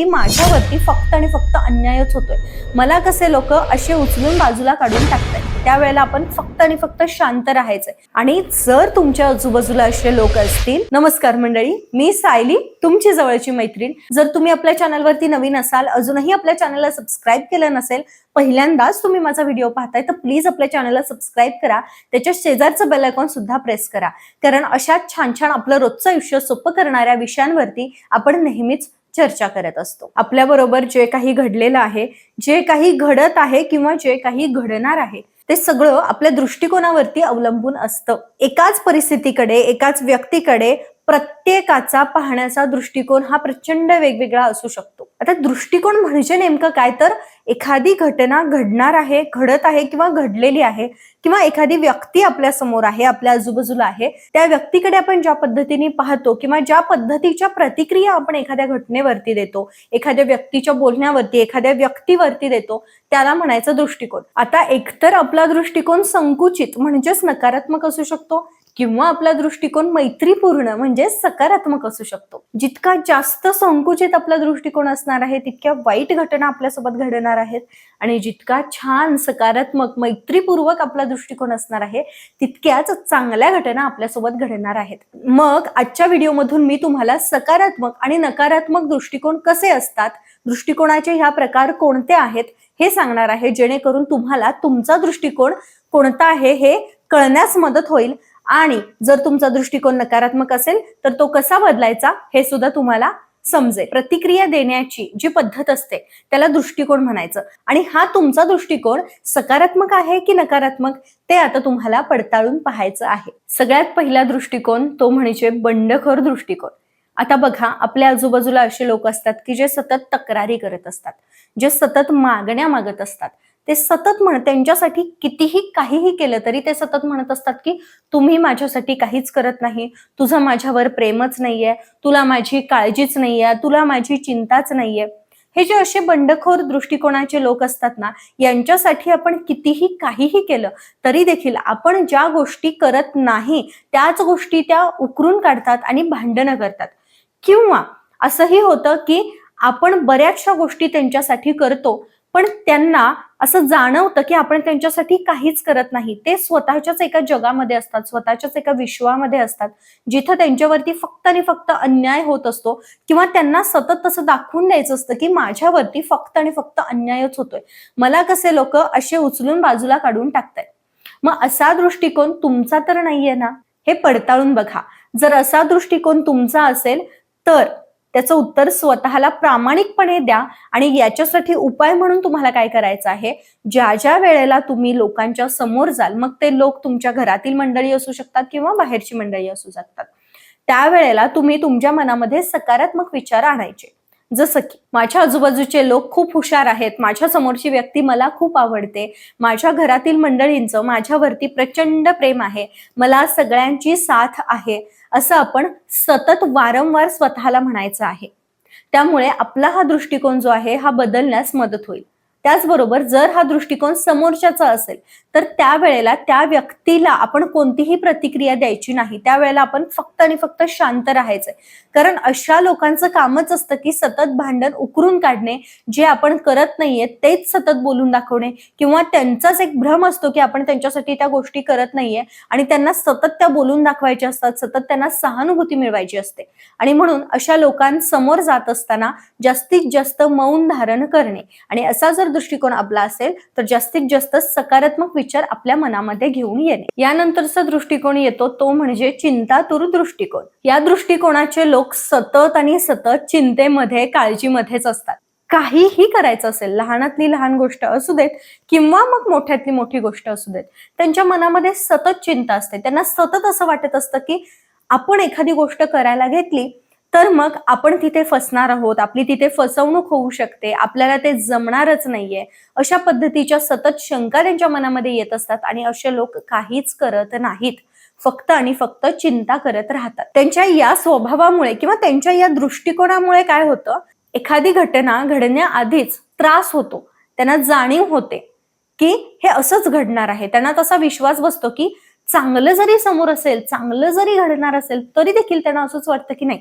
की माझ्यावरती फक्त आणि फक्त अन्यायच होतोय. मला कसे लोक असे उचलून बाजूला काढून टाकतात त्यावेळेला आपण फक्त आणि फक्त शांत राहायचंय. आणि जर तुमच्या आजूबाजूला असे लोक असतील नमस्कार मंडळी मी सायली तुमची जवळची मैत्रीण. जर तुम्ही आपल्या चॅनलवरती नवीन असाल अजूनही आपल्या चॅनलला सबस्क्राईब केलं नसेल पहिल्यांदाच तुम्ही माझा व्हिडिओ पाहताय तर प्लीज आपल्या चॅनलला सबस्क्राईब करा. त्याच्या शेजारचं बेल आयकॉन सुद्धा प्रेस करा. कारण अशा छान छान आपलं रोजचं आयुष्य सोपं करणाऱ्या विषयांवरती आपण नेहमीच चर्चा करत असतो. आपल्याबरोबर जे काही घडलेलं आहे जे काही घडत आहे किंवा जे काही घडणार आहे ते सगळं आपल्या दृष्टिकोनावरती अवलंबून असतं. एकाच परिस्थितीकडे एकाच व्यक्तीकडे प्रत्येकाचा पाहण्याचा दृष्टिकोन हा प्रचंड वेगवेगळा असू शकतो. आता दृष्टिकोन म्हणजे नेमकं काय? तर एखादी घटना घडणार आहे घडत आहे किंवा घडलेली आहे किंवा एखादी व्यक्ती आपल्यासमोर आहे आपल्या आजूबाजूला आहे त्या व्यक्तीकडे आपण ज्या पद्धतीने पाहतो किंवा ज्या पद्धतीच्या प्रतिक्रिया आपण एखाद्या घटनेवरती देतो एखाद्या व्यक्तीच्या बोलण्यावरती एखाद्या व्यक्तीवरती देतो त्याला म्हणायचं दृष्टिकोन. आता एकतर आपला दृष्टिकोन संकुचित म्हणजेच नकारात्मक असू शकतो किंवा आपला दृष्टिकोन मैत्रीपूर्ण म्हणजे सकारात्मक असू शकतो. जितका जास्त संकुचित आपला दृष्टिकोन असणार आहे तितक्या वाईट घटना आपल्यासोबत घडणार आहेत. आणि जितका छान सकारात्मक मैत्रीपूर्वक आपला दृष्टिकोन असणार आहे तितक्याच चांगल्या घटना आपल्यासोबत घडणार आहेत. मग आजच्या व्हिडिओमधून मी तुम्हाला सकारात्मक आणि नकारात्मक दृष्टिकोन कसे असतात दृष्टिकोनाचे ह्या प्रकार कोणते आहेत हे सांगणार आहे. जेणेकरून तुम्हाला तुमचा दृष्टिकोन कोणता आहे हे कळण्यास मदत होईल. आणि जर तुमचा दृष्टिकोन नकारात्मक असेल तर तो कसा बदलायचा हे सुद्धा तुम्हाला समजेल. प्रतिक्रिया देण्याची जी पद्धत असते त्याला दृष्टिकोन म्हणायचं. आणि हा तुमचा दृष्टिकोन सकारात्मक आहे की नकारात्मक ते आता तुम्हाला पडताळून पाहायचं आहे. सगळ्यात पहिला दृष्टिकोन तो म्हणजे बंडखोर दृष्टिकोन. आता बघा आपल्या आजूबाजूला असे लोक असतात की जे सतत तक्रारी करत असतात जे सतत मागण्या मागत असतात. ते सतत म्हण त्यांच्यासाठी कितीही काहीही केलं तरी ते सतत म्हणत असतात की तुम्ही माझ्यासाठी काहीच करत नाही. तुझं माझ्यावर प्रेमच नाहीये. तुला माझी काळजीच नाहीये. तुला माझी चिंताच नाहीये. हे जे असे बंडखोर दृष्टिकोनाचे लोक असतात ना यांच्यासाठी आपण कितीही काहीही केलं तरी देखील आपण ज्या गोष्टी करत नाही त्याच गोष्टी त्या उकरून काढतात आणि भांडणं करतात. किंवा असंही होतं की आपण बऱ्याचशा गोष्टी त्यांच्यासाठी करतो पण त्यांना असं जाणवतं की आपण त्यांच्यासाठी काहीच करत नाही. ते स्वतःच्याच एका जगामध्ये असतात स्वतःच्याच एका विश्वामध्ये असतात जिथं त्यांच्यावरती फक्त आणि फक्त अन्याय होत असतो किंवा त्यांना सतत तसं दाखवून द्यायचं असतं की माझ्यावरती फक्त आणि फक्त अन्यायच होतोय. मला कसे लोक असे उचलून बाजूला काढून टाकतायत? मग असा दृष्टिकोन तुमचा तर नाहीये ना? हे पडताळून बघा. जर असा दृष्टिकोन तुमचा असेल तर त्याचं उत्तर स्वतःला प्रामाणिकपणे द्या आणि याच्यासाठी उपाय म्हणून तुम्हाला काय करायचं आहे? ज्या ज्या वेळेला तुम्ही लोकांच्या समोर जाल मग ते लोक तुमच्या घरातील मंडळी असू शकतात किंवा बाहेरची मंडळी असू शकतात. त्यावेळेला तुम्ही तुमच्या मनामध्ये सकारात्मक विचार आणायचे. जसं की माझ्या आजूबाजूचे लोक खूप हुशार आहेत. माझ्या समोरची व्यक्ती मला खूप आवडते. माझ्या घरातील मंडळींचं माझ्यावरती प्रचंड प्रेम आहे. मला सगळ्यांची साथ आहे. असं आपण सतत वारंवार स्वतःला म्हणायचं आहे. त्यामुळे आपला हा दृष्टिकोन जो आहे हा बदलण्यास मदत होईल. त्याचबरोबर जर हा दृष्टिकोन समोरच्याचा असेल तर त्यावेळेला त्या व्यक्तीला आपण कोणतीही प्रतिक्रिया द्यायची नाही. त्यावेळेला आपण फक्त आणि फक्त शांत राहायचंय. कारण अशा लोकांचं कामच असतं की सतत भांडण उकरून काढणे जे आपण करत नाहीये तेच सतत बोलून दाखवणे किंवा त्यांचाच एक भ्रम असतो की आपण त्यांच्यासाठी त्या गोष्टी करत नाहीये आणि त्यांना सतत त्या बोलून दाखवायच्या असतात सतत त्यांना सहानुभूती मिळवायची असते. आणि म्हणून अशा लोकांसमोर जात असताना जास्तीत जास्त मौन धारण करणे. आणि असा जर दृष्टिकोन आपला असेल तर जास्तीत जास्त सकारात्मक विचार आपल्या मनामध्ये घेऊन येणे. यानंतरचा दृष्टिकोन येतो तो म्हणजे चिंतातुर दृष्टिकोन. या दृष्टिकोनाचे लोक सतत आणि सतत चिंतेमध्ये काळजीमध्येच असतात. काहीही करायचं असेल लहानातली लहान गोष्ट असू देत किंवा मग मोठ्यातली मोठी गोष्ट असू देत त्यांच्या मनामध्ये सतत चिंता असते. त्यांना सतत असं वाटत असतं की आपण एखादी गोष्ट करायला घेतली तर मग आपण तिथे फसणार आहोत. आपली तिथे फसवणूक होऊ शकते. आपल्याला ते जमणारच नाहीये. अशा पद्धतीच्या सतत शंका त्यांच्या मनामध्ये येत असतात आणि असे लोक काहीच करत नाहीत. फक्त आणि फक्त चिंता करत राहतात. त्यांच्या या स्वभावामुळे किंवा त्यांच्या या दृष्टिकोनामुळे काय होतं? एखादी घटना घडण्याआधीच त्रास होतो. त्यांना जाणीव होते की हे असंच घडणार आहे. त्यांना तसा विश्वास बसतो की चांगलं जरी समोर असेल चांगलं जरी घडणार असेल तरी देखील त्यांना असंच वाटतं की नाही.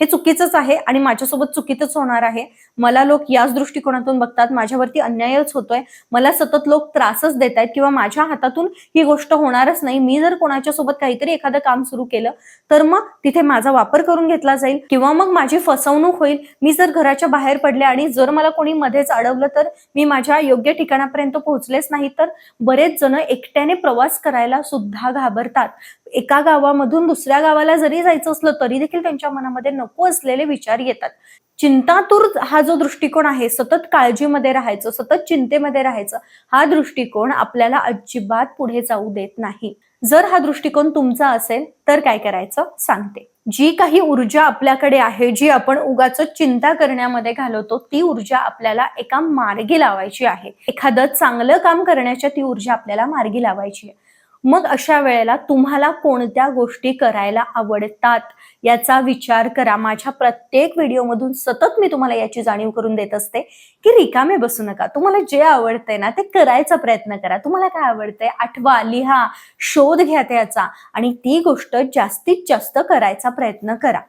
हे चुकीचंच आहे आणि माझ्यासोबत चुकीतच होणार आहे. मला लोक याच दृष्टिकोनातून बघतात माझ्यावरती अन्यायच होतोय. मला सतत लोक त्रासच देत आहेत किंवा माझ्या हातातून ही गोष्ट होणारच नाही. मी जर कोणाच्या सोबत काहीतरी एखादं काम सुरू केलं तर मग तिथे माझा वापर करून घेतला जाईल किंवा मग माझी फसवणूक होईल. मी जर घराच्या बाहेर पडले आणि जर मला कोणी मध्येच अडवलं तर मी माझ्या योग्य ठिकाणापर्यंत पोहोचलेच नाही. तर बरेच जण एकट्याने प्रवास करायला सुद्धा घाबरतात. एका गावामधून दुसऱ्या गावाला जरी जायचं असलं तरी देखील त्यांच्या मनामध्ये नको असलेले विचार येतात. चिंतातूर हा जो दृष्टिकोन आहे सतत काळजीमध्ये राहायचं सतत चिंतेमध्ये राहायचं हा दृष्टिकोन आपल्याला अजिबात पुढे जाऊ देत नाही. जर हा दृष्टिकोन तुमचा असेल तर काय करायचं? सांगते. जी काही ऊर्जा आपल्याकडे आहे जी आपण उगाच चिंता करण्यामध्ये घालवतो ती ऊर्जा आपल्याला एका मार्गी लावायची आहे. एखादं चांगलं काम करण्याच्या ती ऊर्जा आपल्याला मार्गी लावायची आहे. मग अशा वेळेला तुम्हाला कोणत्या गोष्टी करायला आवडतात याचा विचार करा. माझ्या प्रत्येक व्हिडिओमधून सतत मी तुम्हाला याची जाणीव करून देत असते की रिकामे बसू नका. तुम्हाला जे आवडतंय ना ते करायचा प्रयत्न करा. तुम्हाला काय आवडतंय आठवा लिहा शोध घ्या त्याचा आणि ती गोष्ट जास्तीत जास्त करायचा प्रयत्न करा.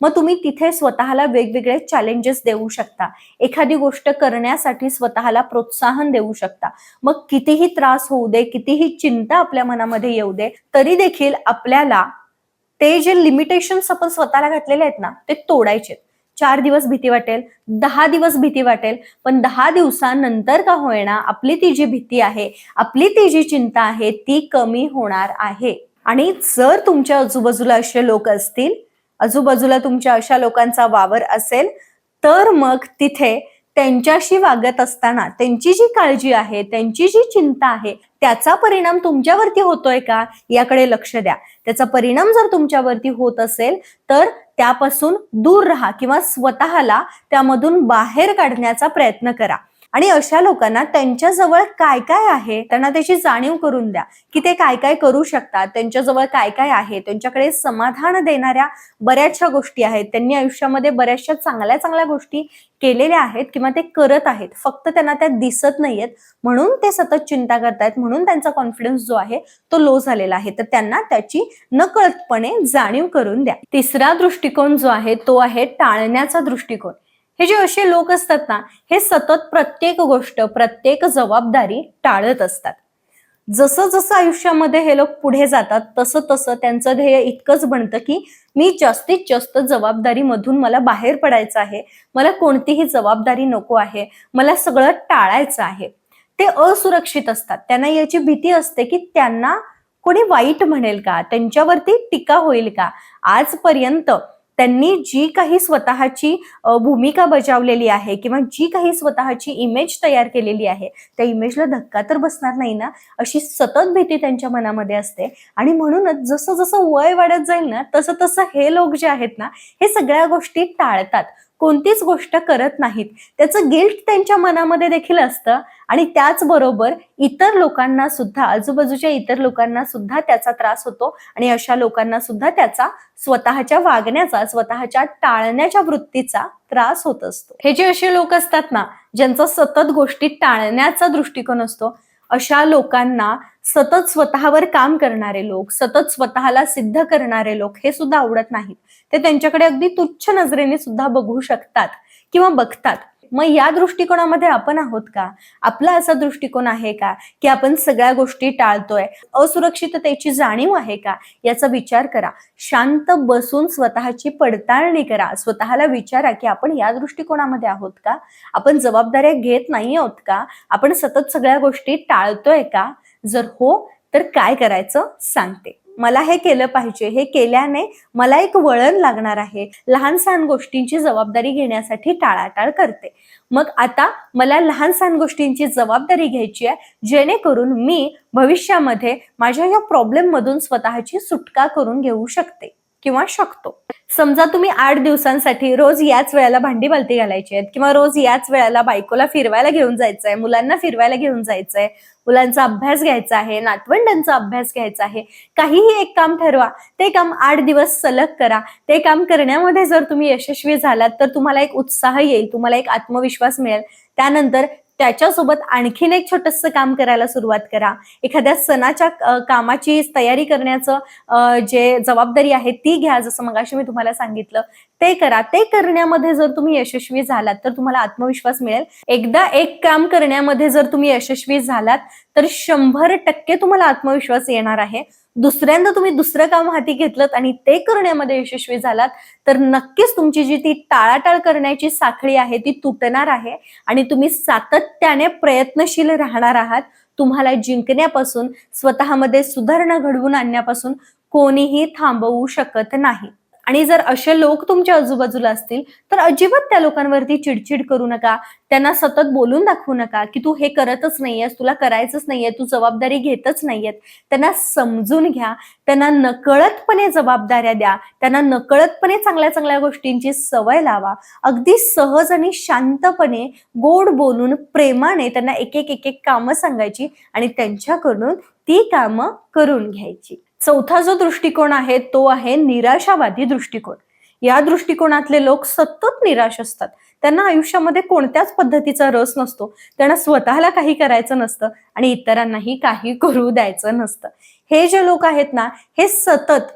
मग तुम्ही तिथे स्वतःला वेगवेगळे चॅलेंजेस देऊ शकता. एखादी गोष्ट करण्यासाठी स्वतःला प्रोत्साहन देऊ शकता. मग कितीही त्रास होऊ दे कितीही चिंता आपल्या मनामध्ये येऊ दे तरी देखील आपल्याला ते जे लिमिटेशन्स आपण स्वतःला घातलेले आहेत ना ते तोडायचे चार दिवस भीती वाटेल दहा दिवस भीती वाटेल पण दहा दिवसानंतर का होईना आपली ती जी भीती आहे आपली ती जी चिंता आहे ती कमी होणार आहे. आणि जर तुमच्या आजूबाजूला असे लोक असतील आजूबाजूला तुमच्या अशा लोकांचा वावर असेल तर मग तिथे त्यांच्याशी वागत असताना त्यांची जी काळजी आहे त्यांची जी चिंता आहे त्याचा परिणाम तुमच्यावरती होतोय का याकडे लक्ष द्या. त्याचा परिणाम जर तुमच्यावरती होत असेल तर त्यापासून दूर राहा किंवा स्वतःला त्यामधून बाहेर काढण्याचा प्रयत्न करा. आणि अशा लोकांना त्यांच्याजवळ काय काय आहे त्यांना त्याची जाणीव करून द्या की ते काय काय करू शकतात त्यांच्याजवळ काय काय आहे त्यांच्याकडे समाधान देणाऱ्या बऱ्याचशा गोष्टी आहेत त्यांनी आयुष्यामध्ये बऱ्याचशा चांगल्या चांगल्या गोष्टी केलेल्या आहेत किंवा ते करत आहेत फक्त त्यांना त्या दिसत नाहीयेत म्हणून ते सतत चिंता करतायत म्हणून त्यांचा कॉन्फिडन्स जो आहे तो लो झालेला आहे. तर त्यांना त्याची नकळतपणे जाणीव करून द्या. तिसरा दृष्टिकोन जो आहे तो आहे टाळण्याचा दृष्टिकोन. हे जे असे लोक असतात ना हे सतत प्रत्येक गोष्ट प्रत्येक जबाबदारी टाळत असतात. जसं जसं आयुष्यामध्ये हे लोक पुढे जातात तसं तसं त्यांचं ध्येय इतकंच बनतं की मी जास्तीत जास्त जबाबदारीमधून मला बाहेर पडायचं आहे मला कोणतीही जबाबदारी नको आहे मला सगळं टाळायचं आहे. ते असुरक्षित असतात. त्यांना याची भीती असते की त्यांना कोणी वाईट म्हणेल का? त्यांच्यावरती टीका होईल का? आजपर्यंत त्यांनी जी काही स्वतःची भूमिका बजावलेली आहे किंवा जी काही स्वतःची इमेज तयार केलेली आहे त्या इमेजला धक्का तर बसणार नाही ना? अशी सतत भीती त्यांच्या मनामध्ये असते. आणि म्हणूनच जसं जसं वय वाढत जाईल ना तसं तसं हे लोक जे आहेत ना हे सगळ्या गोष्टी टाळतात. कोणतीच गोष्ट करत नाहीत. त्याचं गिल्ट त्यांच्या मनामध्ये देखील असतं आणि त्याचबरोबर इतर लोकांना सुद्धा आजूबाजूच्या इतर लोकांना सुद्धा त्याचा त्रास होतो आणि अशा लोकांना सुद्धा त्याचा स्वतःच्या वागण्याचा स्वतःच्या टाळण्याच्या वृत्तीचा त्रास होत असतो. हे जे असे लोक असतात ना ज्यांचा सतत गोष्टी टाळण्याचा दृष्टिकोन असतो अशा लोकांना सतत स्वतःवर काम करणारे लोक सतत स्वतःला सिद्ध करणारे लोक हे सुद्धा आवडत नाहीत. ते त्यांच्याकडे अगदी तुच्छ नजरेने सुद्धा बघू शकतात किंवा बघतात. मग या दृष्टिकोनामध्ये आपण आहोत का? आपला असा दृष्टिकोन आहे का? की आपण सगळ्या गोष्टी टाळतोय? असुरक्षिततेची जाणीव आहे का? याचा विचार करा. शांत बसून स्वतःची पडताळणी करा. स्वतःला विचारा की आपण या दृष्टिकोनामध्ये आहोत का? आपण जबाबदाऱ्या घेत नाही आहोत का? आपण सतत सगळ्या गोष्टी टाळतोय का? जर हो तर काय करायचं? सांगते. मला हे केलं पाहिजे हे केल्याने मला एक वळण लागणार आहे. लहान सहान गोष्टींची जबाबदारी घेण्यासाठी टाळाटाळ करते. मग आता मला लहान सहान गोष्टींची जबाबदारी घ्यायची आहे जेणेकरून मी भविष्यामध्ये माझ्या या प्रॉब्लेम मधून स्वतःची सुटका करून घेऊ शकते. किंवा शकतो. समजा तुम्ही आठ दिवसांसाठी रोज याच वेळेला भांडी बालती घालायची आहेत किंवा रोज याच वेळेला बायकोला फिरवायला घेऊन जायचंय मुलांना फिरवायला घेऊन जायचंय मुलांचा अभ्यास घ्यायचा आहे नातवंडांचा अभ्यास घ्यायचा आहे काहीही एक काम ठरवा ते काम आठ दिवस सलग करा. ते काम करण्यामध्ये जर तुम्ही यशस्वी झालात तर तुम्हाला एक उत्साह येईल तुम्हाला एक आत्मविश्वास मिळेल. त्यानंतर त्याच्यासोबत आणखीन एक छोटंसं काम करायला सुरुवात करा. एखाद्या सणाच्या कामाची तयारी करण्याचं जे जबाबदारी आहे ती घ्या जसं मगाशी मी तुम्हाला सांगितलं. ते करा. ते करण्यामध्ये जर तुम्ही यशस्वी झालात तर तुम्हाला आत्मविश्वास मिळेल. एकदा एक काम करण्यामध्ये जर तुम्ही यशस्वी झालात तर शंभर टक्के तुम्हाला आत्मविश्वास येणार आहे. दुसऱ्यांदा तुम्ही दुसरं काम हाती घेतलं आणि ते करण्यामध्ये यशस्वी झालात तर नक्कीच तुमची जी ती टाळाटाळ करण्याची साखळी आहे ती तुटणार आहे आणि तुम्ही सातत्याने प्रयत्नशील राहणार आहात. तुम्हाला जिंकण्यापासून स्वतःमध्ये सुधारणा घडवून आणण्यापासून कोणीही थांबवू शकत नाही. आणि जर असे लोक तुमच्या आजूबाजूला असतील तर अजिबात त्या लोकांवरती चिडचिड करू नका. त्यांना सतत बोलून दाखवू नका की तू हे करतच नाहीयेस तुला करायचंच नाहीये तू जबाबदारी घेतच नाहीयेत. त्यांना समजून घ्या. त्यांना नकळतपणे जबाबदाऱ्या द्या. त्यांना नकळतपणे चांगल्या चांगल्या गोष्टींची सवय लावा. अगदी सहज आणि शांतपणे गोड बोलून प्रेमाने त्यांना एक एक एक एक कामं सांगायची आणि त्यांच्याकडून ती कामं करून घ्यायची. चौथा जो दृष्टिकोन आहे तो आहे निराशावादी दृष्टिकोन. या दृष्टिकोनातले लोक सतत निराश असतात. त्यांना आयुष्यामध्ये कोणत्याच पद्धतीचा रस नसतो. त्यांना स्वतःला काही करायचं नसतं आणि इतरांनाही काही करू द्यायचं नसतं. हे जे लोक आहेत ना हे सतत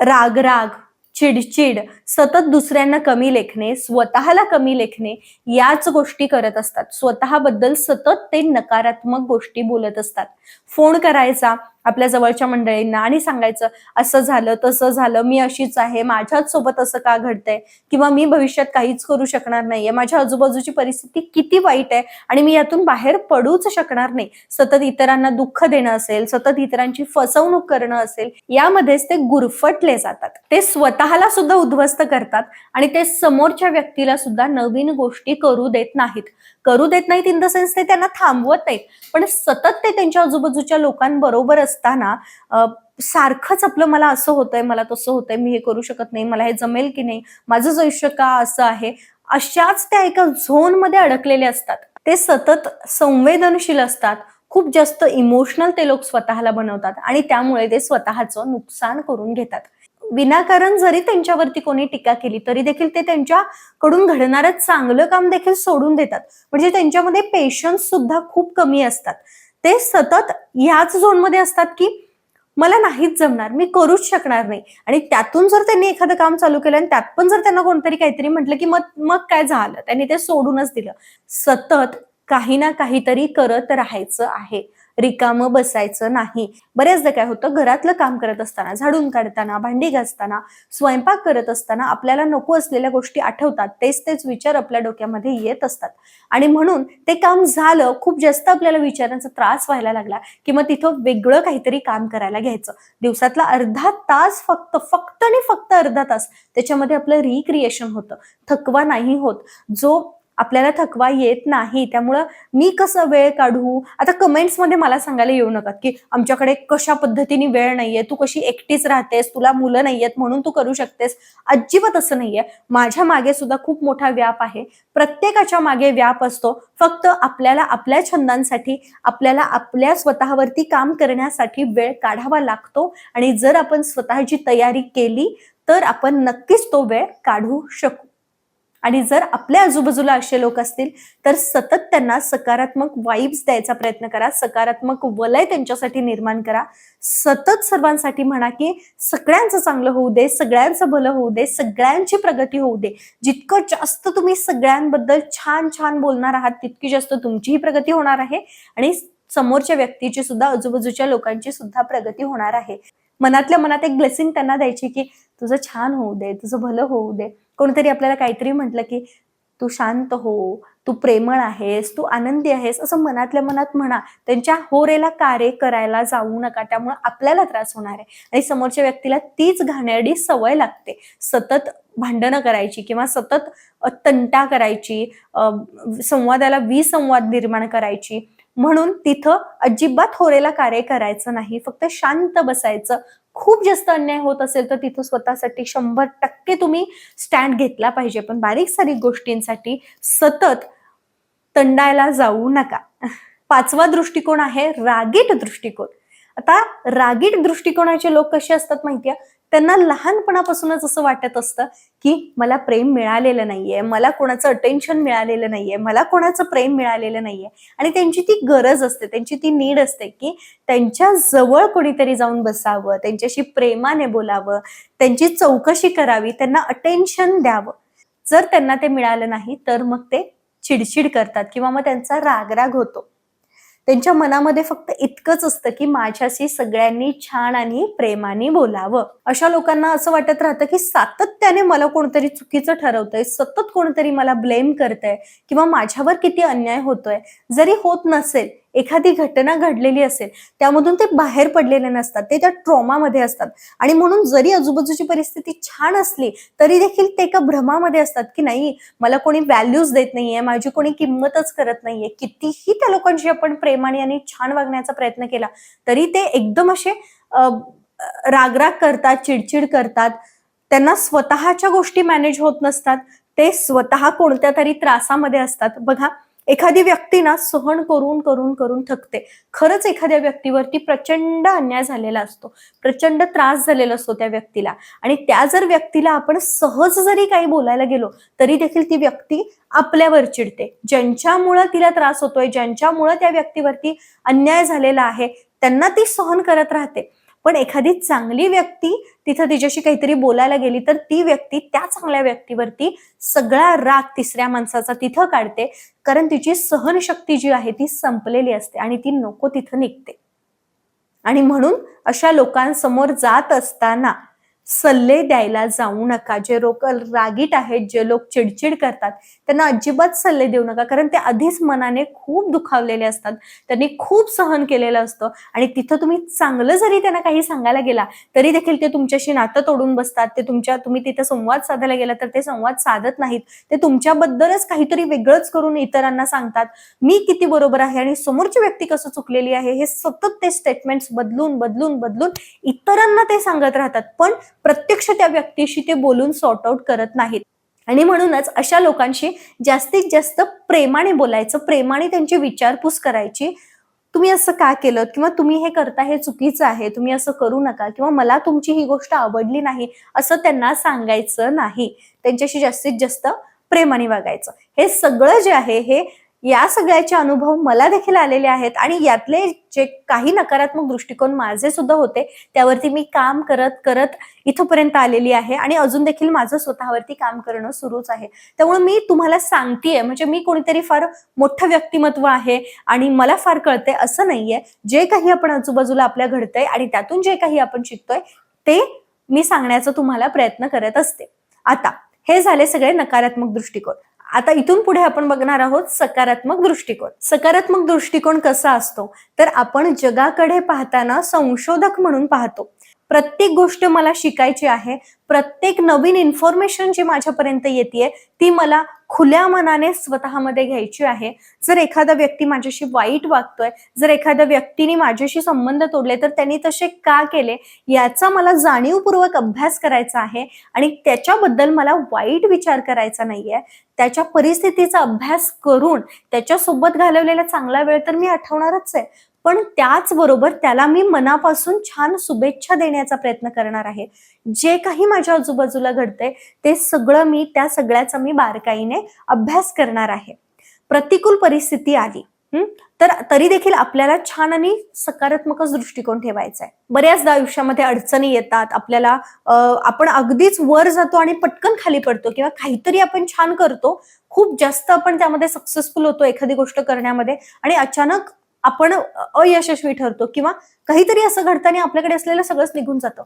राग राग चिडचिड सतत दुसऱ्यांना कमी लेखणे स्वतःला कमी लेखणे याच गोष्टी करत असतात. स्वतःबद्दल सतत ते नकारात्मक गोष्टी बोलत असतात. फोन करायचा आपल्या जवळच्या मंडळींना आणि सांगायचं असं झालं तसं झालं मी अशीच आहे माझ्याच सोबत असं का घडतंय? किंवा मी भविष्यात काहीच करू शकणार नाहीये माझ्या आजूबाजूची परिस्थिती किती वाईट आहे आणि मी यातून बाहेर पडूच शकणार नाही. सतत इतरांना दुःख देणं असेल सतत इतरांची फसवणूक करणं असेल यामध्येच ते गुरफटले जातात. ते स्वतःला सुद्धा उद्ध्वस्त करतात आणि ते समोरच्या व्यक्तीला सुद्धा नवीन गोष्टी करू देत नाहीत. करू देत नाहीत इन द सेन्स ते त्यांना थांबवत नाहीत. पण सतत ते त्यांच्या आजूबाजूच्या लोकांबरोबर असताना सारखंच आपलं मला असं होतंय मला तसं होतंय मी हे करू शकत नाही मला हे जमेल की नाही माझंच आयुष्य का असं आहे? अशाच त्या एका झोनमध्ये अडकलेले असतात. ते सतत संवेदनशील असतात. खूप जास्त इमोशनल ते लोक स्वतःला बनवतात आणि त्यामुळे ते स्वतःचं नुकसान करून घेतात. विनाकारण जरी त्यांच्यावरती कोणी टीका केली तरी देखील ते त्यांच्याकडून घडणारं चांगलं काम देखील सोडून देतात. म्हणजे त्यांच्यामध्ये पेशन्स सुद्धा खूप कमी असतात. ते सतत ह्याच झोनमध्ये असतात की मला नाहीच जमणार मी करूच शकणार नाही. आणि त्यातून जर त्यांनी एखादं काम चालू केलं आणि त्यात पण जर त्यांना कोणतरी काहीतरी म्हटलं की मग मग काय झालं? त्यांनी ते सोडूनच दिलं. सतत काही ना काहीतरी करत राहायचं आहे. रिकामं बसायचं नाही. बऱ्याचदा काय होतं घरातलं काम करत असताना झाडून काढताना भांडी घासताना स्वयंपाक करत असताना आपल्याला नको असलेल्या गोष्टी आठवतात. तेच तेच विचार आपल्या डोक्यामध्ये येत असतात. आणि म्हणून ते काम झालं खूप जास्त आपल्याला विचारांचा त्रास व्हायला लागला की मग तिथं वेगळं काहीतरी काम करायला घ्यायचं. दिवसातला अर्धा तास फक्त फक्त आणि फक्त अर्धा तास त्याच्यामध्ये आपलं रिक्रिएशन होतं. थकवा नाही होत. जो आपल्याला थकवा येत नाही. त्यामुळं मी कसं वेळ काढू? आता कमेंट्समध्ये मला सांगायला येऊ नका की आमच्याकडे कशा पद्धतीने वेळ नाहीये? तू कशी एकटीच राहतेस? तुला मुलं नाहीयेत म्हणून तू करू शकतेस. अजिबात असं नाहीये. माझ्या मागे सुद्धा खूप मोठा व्याप आहे. प्रत्येकाच्या मागे व्याप असतो. फक्त आपल्याला आपल्या छंदांसाठी आपल्याला आपल्या स्वतःवरती काम करण्यासाठी वेळ काढावा लागतो. आणि जर आपण स्वतःची तयारी केली तर आपण नक्कीच तो वेळ काढू शकू. आणि जर आपल्या आजूबाजूला असे लोक असतील तर सतत त्यांना सकारात्मक वाईब्स द्यायचा प्रयत्न करा सकारात्मक वलय त्यांच्यासाठी निर्माण करा. सतत सर्वांसाठी म्हणा की सगळ्यांचं चांगलं होऊ दे सगळ्यांचं भलं होऊ दे सगळ्यांची प्रगती होऊ दे. जितकं जास्त तुम्ही सगळ्यांबद्दल छान छान बोलणार आहात तितकी जास्त तुमचीही प्रगती होणार आहे आणि समोरच्या व्यक्तीची सुद्धा आजूबाजूच्या लोकांची सुद्धा प्रगती होणार आहे. मनातल्या मनात एक ब्लेसिंग त्यांना द्यायची की तुझं छान होऊ दे तुझं भलं होऊ दे. कोणतरी आपल्याला काहीतरी म्हटलं की तू शांत हो तू प्रेमळ आहेस तू आनंदी आहेस असं मनातल्या मनात म्हणा. त्यांच्या होरेला कार्य करायला जाऊ नका त्यामुळे आपल्याला त्रास होणार आहे. आणि समोरच्या व्यक्तीला तीच घाणेरडी सवय लागते. सतत भांडणं करायची किंवा सतत तंटा करायची संवादाला विसंवाद निर्माण करायची. म्हणून तिथं अजिबात होरेला कार्य करायचं नाही. फक्त शांत बसायचं. खूप जास्त अन्याय होत असेल तर तिथं स्वतःसाठी शंभर टक्के तुम्ही स्टँड घेतला पाहिजे. पण बारीक सारीक गोष्टींसाठी सतत तंडायला जाऊ नका. पाचवा दृष्टिकोन आहे रागीट दृष्टिकोन. आता रागीट दृष्टिकोनाचे लोक कसे असतात माहितीये? त्यांना लहानपणापासूनच असं वाटत असतं की मला प्रेम मिळालेलं नाहीये मला कोणाचं अटेन्शन मिळालेलं नाहीये मला कोणाचं प्रेम मिळालेलं नाहीये. आणि त्यांची ती गरज असते त्यांची ती नीड असते की त्यांच्या जवळ कोणीतरी जाऊन बसावं त्यांच्याशी प्रेमाने बोलावं त्यांची चौकशी करावी त्यांना अटेन्शन द्यावं. जर त्यांना ते मिळालं नाही तर मग ते चिडचिड करतात किंवा मग त्यांचा रागराग होतो. त्यांच्या मनामध्ये फक्त इतकंच असतं की माझ्याशी सगळ्यांनी छान आणि प्रेमाने बोलावं. अशा लोकांना असं वाटत राहतं की सातत्याने मला कोणतरी चुकीचं ठरवतंय सतत कोणतरी मला ब्लेम करतंय किंवा माझ्यावर किती अन्याय होतोय. जरी होत नसेल एखादी घटना घडलेली असेल त्यामधून ते बाहेर पडलेले नसतात ते त्या ट्रॉमामध्ये असतात. आणि म्हणून जरी आजूबाजूची परिस्थिती छान असली तरी देखील ते एका भ्रमामध्ये असतात की नाही मला कोणी व्हॅल्यूज देत नाहीये माझी कोणी किंमतच करत नाहीये. कितीही त्या लोकांशी आपण प्रेमाने आणि छान वागण्याचा प्रयत्न केला तरी ते एकदम असे रागराग करतात चिडचिड करतात. त्यांना स्वतःच्या गोष्टी मॅनेज होत नसतात. ते स्वतः कोणत्या तरी त्रासामध्ये असतात. बघा एखादी व्यक्ती ना सहन करून करून करून थकते. खरंच एखाद्या व्यक्तीवरती प्रचंड अन्याय झालेला असतो. प्रचंड त्रास झालेला असतो त्या व्यक्तीला. आणि त्या जर व्यक्तीला आपण सहज जरी काही बोलायला गेलो तरी देखील ती व्यक्ती आपल्यावर चिडते. ज्यांच्यामुळं तिला त्रास होतोय ज्यांच्यामुळं त्या व्यक्तीवरती अन्याय झालेला आहे त्यांना ती सहन करत राहते. पण एखादी चांगली व्यक्ती तिथं तिच्याशी काहीतरी बोलायला गेली तर ती व्यक्ती त्या चांगल्या व्यक्तीवरती सगळा राग तिसऱ्या माणसाचा तिथं काढते. कारण तिची सहनशक्ती जी आहे ती संपलेली असते आणि ती नको तिथं निघते. आणि म्हणून अशा लोकांसमोर जात असताना सल्ले द्यायला जाऊ नका. जे लोक रागीट आहेत जे लोक चिडचिड करतात त्यांना अजिबात सल्ले देऊ नका. कारण ते आधीच मनाने खूप दुखावलेले असतात. त्यांनी खूप सहन केलेलं असतं. आणि तिथं तुम्ही चांगलं जरी त्यांना काही सांगायला गेला तरी देखील ते तुमच्याशी नातं तोडून बसतात. ते तुमच्या तुम्ही तिथे संवाद साधायला गेला तर ते संवाद साधत नाहीत. ते तुमच्याबद्दलच काहीतरी वेगळंच करून इतरांना सांगतात. मी किती बरोबर आहे आणि समोरची व्यक्ती कसं चुकलेली आहे हे सतत ते स्टेटमेंट्स बदलून बदलून बदलून इतरांना ते सांगत राहतात. पण प्रत्यक्ष त्या व्यक्तीशी ते बोलून सॉर्ट आउट करत नाहीत. आणि म्हणूनच अशा लोकांशी जास्तीत जास्त प्रेमाने बोलायचं प्रेमाने त्यांची विचारपूस करायची तुम्ही असं का केलं? किंवा तुम्ही हे करता हे चुकीचं आहे तुम्ही असं करू नका किंवा मला तुमची ही गोष्ट आवडली नाही असं त्यांना सांगायचं नाही. त्यांच्याशी जास्तीत जास्त प्रेमाने वागायचं. हे सगळं जे आहे हे या सगळ्याचे अनुभव मला देखील आलेले आहेत आणि यातले जे काही नकारात्मक दृष्टिकोन माझे सुद्धा होते त्यावरती मी काम करत करत इथपर्यंत आलेली आहे आणि अजून देखील माझं स्वतःवरती काम करणं सुरूच आहे. त्यामुळे मी तुम्हाला सांगतेय म्हणजे मी कोणीतरी फार मोठं व्यक्तिमत्व आहे आणि मला फार कळते असं नाहीये. जे काही आपण आजूबाजूला आपल्या घडतंय आणि त्यातून जे काही आपण शिकतोय ते मी सांगण्याचा तुम्हाला प्रयत्न करत असते. आता हे झाले सगळे नकारात्मक दृष्टिकोन. आता इथून पुढे आपण बघणार आहोत सकारात्मक दृष्टिकोन. सकारात्मक दृष्टिकोन कसा असतो? तर आपण जगाकडे पाहताना संशोधक म्हणून पाहतो. प्रत्येक गोष्ट मला शिकायची आहे प्रत्येक नवीन इन्फॉर्मेशन जी माझ्यापर्यंत येते ती मला खुल्या मनाने स्वतःमध्ये घ्यायची आहे. जर एखादा व्यक्ती माझ्याशी वाईट वागतोय जर एखाद्या व्यक्तीने माझ्याशी संबंध तोडले तर त्यांनी तसे का केले याचा मला जाणीवपूर्वक अभ्यास करायचा आहे आणि त्याच्याबद्दल मला वाईट विचार करायचा नाहीये. त्याच्या परिस्थितीचा अभ्यास करून त्याच्यासोबत घालवलेला चांगला वेळ तर मी आठवणारच आहे. पण त्याचबरोबर त्याला मी मनापासून छान शुभेच्छा देण्याचा प्रयत्न करणार आहे. जे काही माझ्या आजूबाजूला घडतंय ते सगळं मी त्या सगळ्याचा मी बारकाईने अभ्यास करणार आहे. प्रतिकूल परिस्थिती आली तर तरी देखील आपल्याला छान आणि सकारात्मकच दृष्टिकोन ठेवायचा आहे बऱ्याचदा आयुष्यामध्ये अडचणी येतात आपल्याला आपण अगदीच वर जातो आणि पटकन खाली पडतो किंवा काहीतरी आपण छान करतो खूप जास्त आपण त्यामध्ये सक्सेसफुल होतो एखादी गोष्ट करण्यामध्ये आणि अचानक आपण अयशस्वी ठरतो किंवा काहीतरी असं घडताना आपल्याकडे असलेलं सगळंच निघून जातं.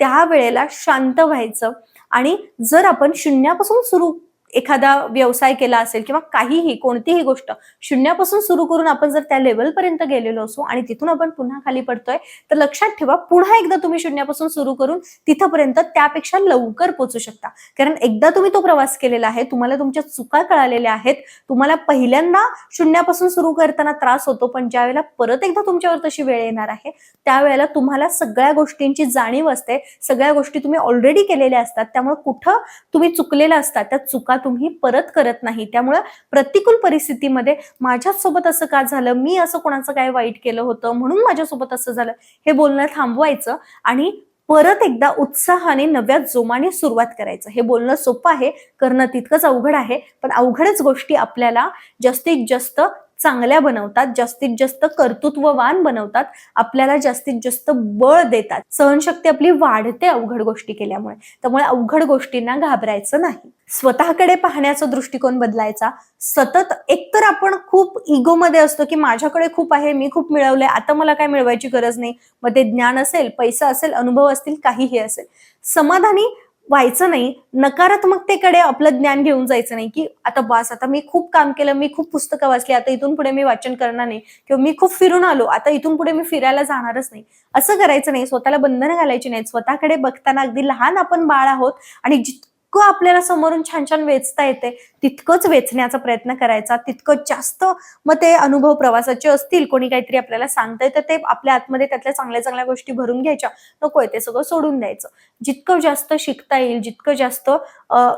त्यावेळेला शांत व्हायचं आणि जर आपण शून्यापासून सुरू एखादा व्यवसाय केला असेल किंवा काहीही कोणतीही गोष्ट शून्यापासून सुरू करून आपण जर त्या लेवलपर्यंत गेलेलो असू आणि तिथून आपण पुन्हा खाली पडतोय तर लक्षात ठेवा पुन्हा एकदा तुम्ही शून्यापासून सुरू करून तिथपर्यंत त्यापेक्षा लवकर पोहोचू शकता. कारण एकदा तुम्ही तो प्रवास केलेला आहे तुम्हाला तुमच्या चुका कळालेल्या आहेत तुम्हाला पहिल्यांदा शून्यापासून सुरू करताना त्रास होतो पण ज्या वेळेला परत एकदा तुमच्यावर तशी वेळ येणार आहे त्यावेळेला तुम्हाला सगळ्या गोष्टींची जाणीव असते सगळ्या गोष्टी तुम्ही ऑलरेडी केलेल्या असतात त्यामुळे कुठं तुम्ही चुकलेल्या असतात त्या चुका तुम्ही परत करत नाही. त्यामुळं प्रतिकूल परिस्थितीमध्ये माझ्यासोबत असं का झालं? मी असं कोणाचं काय वाईट केलं होतं? म्हणून माझ्यासोबत असं झालं? हे बोलणं थांबवायचं आणि परत एकदा उत्साहाने नव्या जोमाने सुरुवात करायचं. हे बोलणं सोपं आहे करणं तितकंच अवघड आहे पण अवघडच गोष्टी आपल्याला जास्तीत जास्त चांगल्या बनवतात जास्तीत जास्त कर्तृत्ववान बनवतात आपल्याला जास्तीत जास्त बळ देतात. सहनशक्ती आपली वाढते अवघड गोष्टी केल्यामुळे. त्यामुळे अवघड गोष्टींना घाबरायचं नाही. स्वतःकडे पाहण्याचा दृष्टिकोन बदलायचा. सतत एकतर आपण खूप इगोमध्ये असतो की माझ्याकडे खूप आहे मी खूप मिळवलंय आता मला काय मिळवायची गरज नाही. मग ते ज्ञान असेल पैसा असेल अनुभव असतील काहीही असेल. समाधानी व्हायचं नाही नकारात्मकतेकडे आपलं ज्ञान घेऊन जायचं नाही की आता बॉस आता मी खूप काम केलं मी खूप पुस्तकं वाचली आता इथून पुढे मी वाचन करणार नाही किंवा मी खूप फिरून आलो आता इथून पुढे मी फिरायला जाणारच नाही. असं करायचं नाही स्वतःला बंधनं घालायची नाहीत स्वतःकडे बघताना अगदी लहान आपण बाळ आहोत आणि जितकं आपल्याला समोरून छान छान वेचता येते तितकंच वेचण्याचा प्रयत्न करायचा तितकं जास्त मग ते अनुभव प्रवासाचे असतील कोणी काहीतरी आपल्याला सांगताय तर ते आपल्या आतमध्ये त्यातल्या चांगल्या चांगल्या गोष्टी भरून घ्यायच्या. नकोय ते सगळं सोडून द्यायचं. जितकं जास्त शिकता येईल जितकं जास्त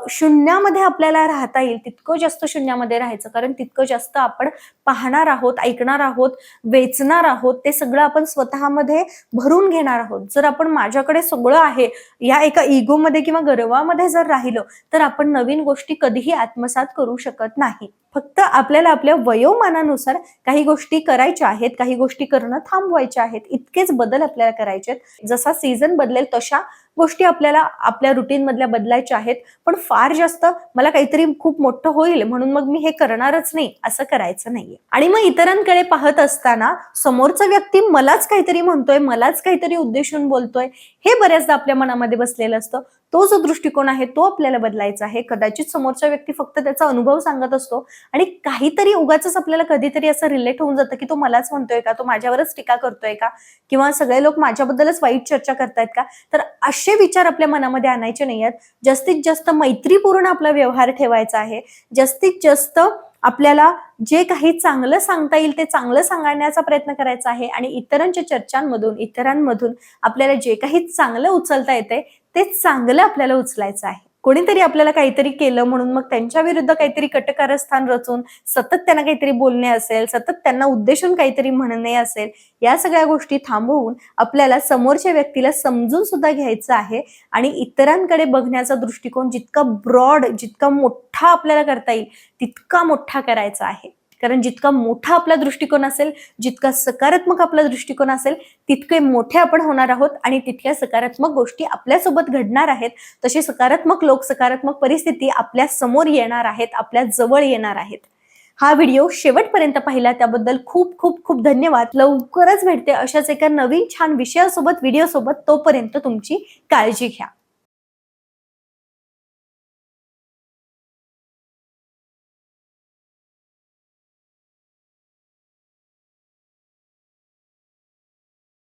शून्यामध्ये आपल्याला राहता येईल तितकं जास्त शून्यामध्ये राहायचं. कारण तितकं जास्त आपण पाहणार आहोत ऐकणार आहोत वेचणार आहोत ते सगळं आपण स्वतःमध्ये भरून घेणार आहोत. जर आपण माझ्याकडे सगळं आहे या एका इगोमध्ये किंवा गर्वामध्ये जर राहिलं तर आपण नवीन गोष्टी कधीही आत्मसात करू शकत नाही. फक्त आपल्याला आपल्या वयोमानानुसार काही गोष्टी करायच्या आहेत काही गोष्टी करणं थांबवायच्या आहेत इतकेच बदल आपल्याला करायचे आहेत. जसा सीझन बदलेल तशा गोष्टी आपल्याला आपल्या रुटीन मधल्या बदलायच्या आहेत. पण फार जास्त मला काहीतरी खूप मोठं होईल म्हणून मग मी हे करणारच नाही असं करायचं नाहीये. आणि मग इतरांकडे पाहत असताना समोरचा व्यक्ती मलाच काहीतरी म्हणतोय मलाच काहीतरी उद्देशून बोलतोय हे बऱ्याचदा आपल्या मनामध्ये बसलेलं असतं. तो जो दृष्टिकोन आहे तो आपल्याला बदलायचा आहे. कदाचित समोरचा व्यक्ती फक्त त्याचा अनुभव सांगत असतो आणि काहीतरी उगाच आपल्याला कधीतरी असं रिलेट होऊन जातं की तो मलाच म्हणतोय का? तो माझ्यावरच टीका करतोय का? किंवा सगळे लोक माझ्याबद्दलच वाईट चर्चा करतायत का? तर असे विचार आपल्या मनामध्ये आणायचे नाही आहेत. जास्तीत जास्त मैत्रीपूर्ण आपला व्यवहार ठेवायचा आहे. जास्तीत जास्त आपल्याला जे काही चांगलं सांगता येईल ते चांगलं सांगण्याचा प्रयत्न करायचा आहे. आणि इतरांच्या चर्चांमधून इतरांमधून आपल्याला जे काही चांगलं उचलता येते ते चांगलं आपल्याला उचलायचं आहे. कोणीतरी आपल्याला काहीतरी केलं म्हणून मग त्यांच्या विरुद्ध काहीतरी कटकारस्थान रचून सतत त्यांना काहीतरी बोलणे असेल सतत त्यांना उद्देशून काहीतरी म्हणणे असेल या सगळ्या गोष्टी थांबवून आपल्याला समोरच्या व्यक्तीला समजून सुद्धा घ्यायचं आहे आणि इतरांकडे बघण्याचा दृष्टिकोन जितका ब्रॉड जितका मोठा आपल्याला करता येईल तितका मोठा करायचा आहे. कारण जितका मोठा आपला दृष्टिकोन असेल जितका सकारात्मक आपला दृष्टिकोन असेल तितके मोठे आपण होणार आहोत आणि तितक्या सकारात्मक गोष्टी आपल्यासोबत घडणार आहेत. तसे सकारात्मक लोक सकारात्मक परिस्थिती आपल्यासमोर येणार आहेत आपल्या जवळ येणार आहेत. हा व्हिडिओ शेवटपर्यंत पाहिला त्याबद्दल खूप खूप खूप धन्यवाद. लवकरच भेटते अशाच एका नवीन छान विषयासोबत व्हिडिओ सोबत तोपर्यंत तुमची काळजी घ्या.